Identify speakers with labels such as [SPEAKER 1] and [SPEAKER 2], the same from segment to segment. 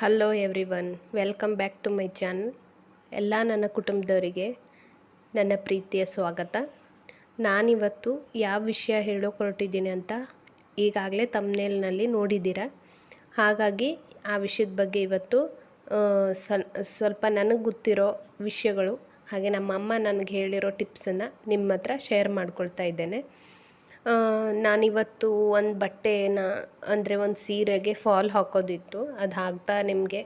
[SPEAKER 1] Hello everyone welcome back to my channel ಎಲ್ಲ ನನ್ನ ಕುಟುಂಬದವರಿಗೆ ನನ್ನ ಪ್ರೀತಿಯ ಸ್ವಾಗತ ನಾನಿವತ್ತು ಯಾವ ವಿಷಯ ಹೇಳೋಕೆ ಹೊರಟಿದ್ದೀನಿ ಅಂತ ಈಗಾಗಲೇ ತಮ್ನೇಲ್ನಲ್ಲಿ ನೋಡಿದ್ದೀರ. ಹಾಗಾಗಿ ಆ ವಿಷಯದ ಬಗ್ಗೆ ಇವತ್ತು ಸ್ವಲ್ಪ ನನಗೆ ಗೊತ್ತಿರೋ ವಿಷಯಗಳು, ಹಾಗೆ ನಮ್ಮ ಅಮ್ಮ ನನಗೆ ಹೇಳಿರೋ ಟಿಪ್ಸನ್ನು ನಿಮ್ಮ ಹತ್ರ ಶೇರ್ ಮಾಡ್ಕೊಳ್ತಾ ಇದ್ದೇನೆ. ನಾನಿವತ್ತು ಒಂದು ಬಟ್ಟೆನ, ಅಂದರೆ ಒಂದು ಸೀರೆಗೆ ಫಾಲ್ ಹಾಕೋದಿತ್ತು. ಅದು ಹಾಕ್ತಾ ನಿಮಗೆ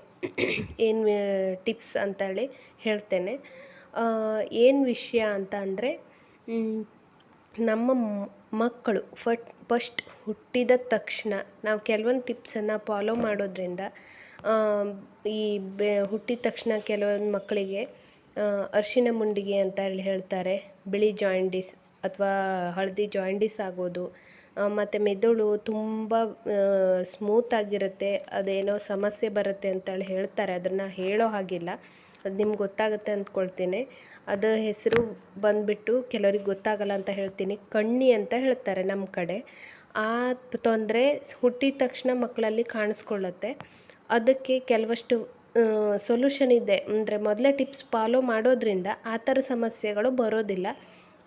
[SPEAKER 1] ಏನು ಟಿಪ್ಸ್ ಅಂತೇಳಿ ಹೇಳ್ತೇನೆ. ಏನು ವಿಷಯ ಅಂತ ಅಂದರೆ ನಮ್ಮ ಮಕ್ಕಳು ಫಟ್, ಫಸ್ಟ್ ಹುಟ್ಟಿದ ತಕ್ಷಣ ನಾವು ಕೆಲವೊಂದು ಟಿಪ್ಸನ್ನು ಫಾಲೋ ಮಾಡೋದ್ರಿಂದ ಈ ಬೆ, ಹುಟ್ಟಿದ ತಕ್ಷಣ ಕೆಲವೊಂದು ಮಕ್ಕಳಿಗೆ ಅರಿಶಿನ ಮುಂಡಿಗೆ ಅಂತ ಹೇಳಿ ಹೇಳ್ತಾರೆ, ಬಿಳಿ ಜಾಯಿಂಡಿಸ್ ಅಥವಾ ಹಳದಿ ಜಾಯಿಂಡಿಸ್ ಆಗೋದು ಮತ್ತು ಮೆದುಳು ತುಂಬ ಸ್ಮೂತ್ ಆಗಿರುತ್ತೆ, ಅದೇನೋ ಸಮಸ್ಯೆ ಬರುತ್ತೆ ಅಂತೇಳಿ ಹೇಳ್ತಾರೆ. ಅದನ್ನು ಹೇಳೋ ಹಾಗಿಲ್ಲ. ಅದು ನಿಮ್ಗೆ ಗೊತ್ತಾಗುತ್ತೆ ಅಂದ್ಕೊಳ್ತೀನಿ. ಅದು ಹೆಸರು ಬಂದುಬಿಟ್ಟು ಕೆಲವ್ರಿಗೆ ಗೊತ್ತಾಗಲ್ಲ ಅಂತ ಹೇಳ್ತೀನಿ. ಕಣ್ಣಿ ಅಂತ ಹೇಳ್ತಾರೆ ನಮ್ಮ ಕಡೆ. ಆ ತೊಂದರೆ ಹುಟ್ಟಿದ ತಕ್ಷಣ ಮಕ್ಕಳಲ್ಲಿ ಕಾಣಿಸ್ಕೊಳ್ಳುತ್ತೆ. ಅದಕ್ಕೆ ಕೆಲವಷ್ಟು ಸೊಲ್ಯೂಷನ್ ಇದೆ. ಅಂದರೆ ಮೊದಲೇ ಟಿಪ್ಸ್ ಫಾಲೋ ಮಾಡೋದ್ರಿಂದ ಆ ಥರ ಸಮಸ್ಯೆಗಳು ಬರೋದಿಲ್ಲ.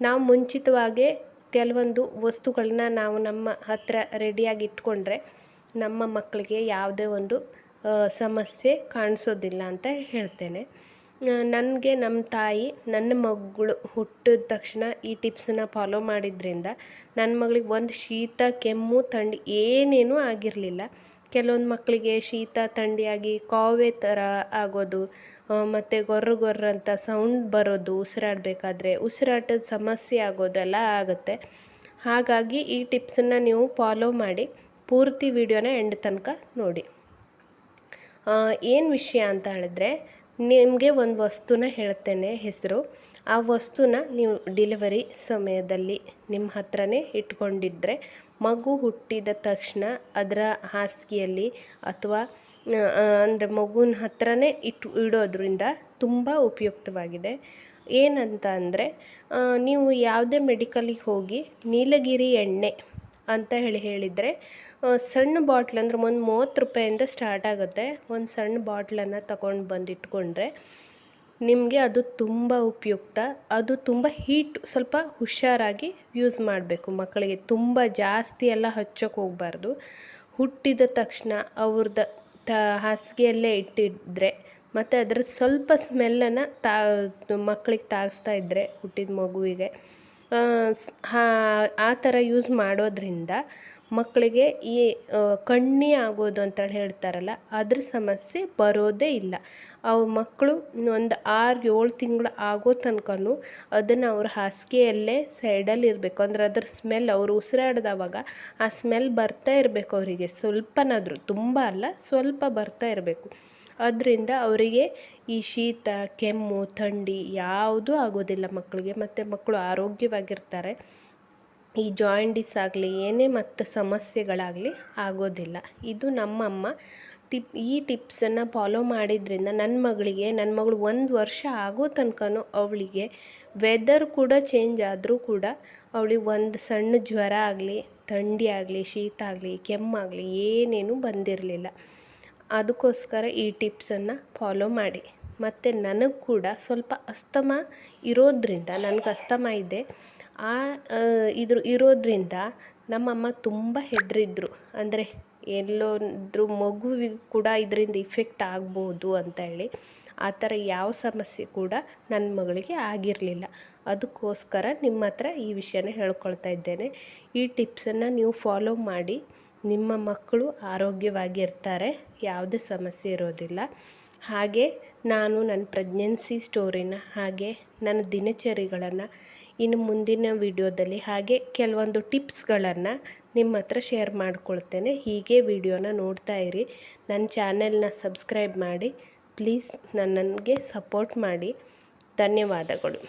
[SPEAKER 1] ನಾವು ಮುಂಚಿತವಾಗೇ ಕೆಲವೊಂದು ವಸ್ತುಗಳನ್ನ ನಾವು ನಮ್ಮ ಹತ್ತಿರ ರೆಡಿಯಾಗಿ ಇಟ್ಕೊಂಡ್ರೆ ನಮ್ಮ ಮಕ್ಕಳಿಗೆ ಯಾವುದೇ ಒಂದು ಸಮಸ್ಯೆ ಕಾಣಿಸೋದಿಲ್ಲ ಅಂತ ಹೇಳ್ತೇನೆ. ನನಗೆ ನಮ್ಮ ತಾಯಿ, ನನ್ನ ಮಗಳು ಹುಟ್ಟಿದ ತಕ್ಷಣ ಈ ಟಿಪ್ಸನ್ನ ಫಾಲೋ ಮಾಡಿದ್ರಿಂದ ನನ್ನ ಮಗಳಿಗೆ ಒಂದು ಶೀತ, ಕೆಮ್ಮು, ಥಂಡಿ ಏನೇನೂ ಆಗಿರಲಿಲ್ಲ. ಕೆಲವೊಂದು ಮಕ್ಕಳಿಗೆ ಶೀತ ಥಂಡಿಯಾಗಿ ಕಾವೆ ಥರ ಆಗೋದು ಮತ್ತು ಗೊರ್ರ ಗೊರ್ರ ಅಂತ ಸೌಂಡ್ ಬರೋದು, ಉಸಿರಾಡಬೇಕಾದ್ರೆ ಉಸಿರಾಟದ ಸಮಸ್ಯೆ ಆಗೋದೆಲ್ಲ ಆಗುತ್ತೆ. ಹಾಗಾಗಿ ಈ ಟಿಪ್ಸನ್ನು ನೀವು ಫಾಲೋ ಮಾಡಿ, ಪೂರ್ತಿ ವಿಡಿಯೋನ ಎಂಡ್ ತನಕ ನೋಡಿ. ಏನು ವಿಷಯ ಅಂತ ಹೇಳಿದ್ರೆ, ನಿಮಗೆ ಒಂದು ವಸ್ತುನ ಹೇಳ್ತೇನೆ ಹೆಸರು. ಆ ವಸ್ತುನ ನೀವು ಡಿಲಿವರಿ ಸಮಯದಲ್ಲಿ ನಿಮ್ಮ ಹತ್ರನೇ ಇಟ್ಕೊಂಡಿದ್ರೆ ಮಗು ಹುಟ್ಟಿದ ತಕ್ಷಣ ಅದರ ಹಾಸಿಗೆಯಲ್ಲಿ ಅಥವಾ ಅಂದರೆ ಮಗುನ ಹತ್ರನೇ ಇಟ್ಟು ಇಡೋದ್ರಿಂದ ತುಂಬ ಉಪಯುಕ್ತವಾಗಿದೆ. ಏನಂತ ಅಂದರೆ ನೀವು ಯಾವುದೇ ಮೆಡಿಕಲಿಗೆ ಹೋಗಿ ನೀಲಗಿರಿ ಎಣ್ಣೆ ಅಂತ ಹೇಳಿ ಹೇಳಿದರೆ ಸಣ್ಣ ಬಾಟ್ಲ್ ಅಂದ್ರೆ ಒಂದು ಮೂವತ್ತು ರೂಪಾಯಿಂದ ಸ್ಟಾರ್ಟ್ ಆಗುತ್ತೆ. ಒಂದು ಸಣ್ಣ ಬಾಟ್ಲನ್ನು ತಗೊಂಡು ಬಂದು ಇಟ್ಕೊಂಡ್ರೆ ನಿಮಗೆ ಅದು ತುಂಬ ಉಪಯುಕ್ತ. ಅದು ತುಂಬ ಹೀಟ್ ಸ್ವಲ್ಪ ಹುಷಾರಾಗಿ ಯೂಸ್ ಮಾಡಬೇಕು ಮಕ್ಕಳಿಗೆ. ತುಂಬ ಜಾಸ್ತಿ ಎಲ್ಲ ಹಚ್ಚೋಕೆ ಹೋಗಬಾರ್ದು. ಹುಟ್ಟಿದ ತಕ್ಷಣ ಅವ್ರದ್ದು ತ ಹಾಸಿಗೆಯಲ್ಲೇ ಇಟ್ಟಿದ್ರೆ ಮತ್ತು ಅದರ ಸ್ವಲ್ಪ ಸ್ಮೆಲ್ಲನ್ನು ತಾ ಮಕ್ಕಳಿಗೆ ತಾಗಿಸ್ತಾ ಇದ್ದರೆ ಹುಟ್ಟಿದ ಮಗುವಿಗೆ. ಆ, ಥರ ಯೂಸ್ ಮಾಡೋದ್ರಿಂದ ಮಕ್ಕಳಿಗೆ ಈ ಕಣ್ಣಿ ಆಗೋದು ಅಂತೇಳಿ ಹೇಳ್ತಾರಲ್ಲ, ಅದ್ರ ಸಮಸ್ಯೆ ಬರೋದೇ ಇಲ್ಲ. ಅವು ಮಕ್ಕಳು ಒಂದು ಆರು ಏಳು ತಿಂಗಳು ಆಗೋ ತನಕನೂ ಅದನ್ನು ಅವ್ರ ಹಾಸಿಗೆಯಲ್ಲೇ ಸೈಡಲ್ಲಿ ಇರಬೇಕು. ಅಂದ್ರೆ ಅದ್ರ ಸ್ಮೆಲ್, ಅವರು ಉಸಿರಾಡ್ದವಾಗ ಆ ಸ್ಮೆಲ್ ಬರ್ತಾ ಇರಬೇಕು ಅವರಿಗೆ. ಸ್ವಲ್ಪನಾದರೂ, ತುಂಬ ಅಲ್ಲ, ಸ್ವಲ್ಪ ಬರ್ತಾ ಇರಬೇಕು. ಅದರಿಂದ ಅವರಿಗೆ ಈ ಶೀತ, ಕೆಮ್ಮು, ಥಂಡಿ ಯಾವುದೂ ಆಗೋದಿಲ್ಲ ಮಕ್ಕಳಿಗೆ ಮತ್ತು ಮಕ್ಕಳು ಆರೋಗ್ಯವಾಗಿರ್ತಾರೆ. ಈ ಜಾಯಿಂಡಿಸ್ ಆಗಲಿ, ಏನೇ ಮತ್ತು ಸಮಸ್ಯೆಗಳಾಗಲಿ ಆಗೋದಿಲ್ಲ. ಇದು ನಮ್ಮಮ್ಮ ಟಿಪ್, ಈ ಟಿಪ್ಸನ್ನು ಫಾಲೋ ಮಾಡಿದ್ರಿಂದ ನನ್ನ ಮಗಳಿಗೆ ನನ್ನ ಮಗಳು ಒಂದು ವರ್ಷ ಆಗೋ ತನಕನೂ ಅವಳಿಗೆ ವೆದರ್ ಕೂಡ ಚೇಂಜ್ ಆದರೂ ಕೂಡ ಅವಳಿಗೆ ಒಂದು ಸಣ್ಣ ಜ್ವರ ಆಗಲಿ, ಥಂಡಿ ಆಗಲಿ, ಶೀತ ಆಗಲಿ ಕೆಮ್ಮಾಗಲಿ ಏನೇನೂ ಬಂದಿರಲಿಲ್ಲ. ಅದಕ್ಕೋಸ್ಕರ ಈ ಟಿಪ್ಸನ್ನು ಫಾಲೋ ಮಾಡಿ. ಮತ್ತು ನನಗೆ ಕೂಡ ಸ್ವಲ್ಪ ಅಸ್ತಮ ಇರೋದ್ರಿಂದ, ನನಗೆ ಅಸ್ತಮ ಇದೆ. ಆ ಇದ್ರ, ಇರೋದ್ರಿಂದ ನಮ್ಮಮ್ಮ ತುಂಬ ಹೆದರಿದ್ರು. ಅಂದರೆ ಎಲ್ಲೋದ್ರೂ ಮಗುವಿಗೆ ಕೂಡ ಇದರಿಂದ ಇಫೆಕ್ಟ್ ಆಗ್ಬೋದು ಅಂತ ಹೇಳಿ ಆ ಥರ ಯಾವ ಸಮಸ್ಯೆ ಕೂಡ ನನ್ನ ಮಗಳಿಗೆ ಆಗಿರಲಿಲ್ಲ. ಅದಕ್ಕೋಸ್ಕರ ನಿಮ್ಮ ಹತ್ರ ಈ ವಿಷಯನ ಹೇಳ್ಕೊಳ್ತಾ ಇದ್ದೇನೆ. ಈ ಟಿಪ್ಸನ್ನು ನೀವು ಫಾಲೋ ಮಾಡಿ. ನಿಮ್ಮ ಮಕ್ಕಳು ಆರೋಗ್ಯವಾಗಿರ್ತಾರೆ. ಯಾವುದೇ ಸಮಸ್ಯೆ ಇರೋದಿಲ್ಲ. ಹಾಗೆ ನಾನು ನನ್ನ ಪ್ರೆಗ್ನೆನ್ಸಿ ಸ್ಟೋರಿನ ಹಾಗೆ ನನ್ನ ದಿನಚರಿಗಳನ್ನು ಇನ್ನು ಮುಂದಿನ ವಿಡಿಯೋದಲ್ಲಿ ಹಾಗೆ ಕೆಲವೊಂದು ಟಿಪ್ಸ್ಗಳನ್ನು ನಿಮ್ಮ ಹತ್ರ ಶೇರ್ ಮಾಡಿಕೊಳ್ತೇನೆ. ಹೀಗೆ ವಿಡಿಯೋನ ನೋಡ್ತಾ ಇರಿ. ನನ್ನ ಚಾನೆಲ್ನ ಸಬ್ಸ್ಕ್ರೈಬ್ ಮಾಡಿ. ಪ್ಲೀಸ್ ನನ್ನನ್ಗೆ ಸಪೋರ್ಟ್ ಮಾಡಿ. ಧನ್ಯವಾದಗಳು.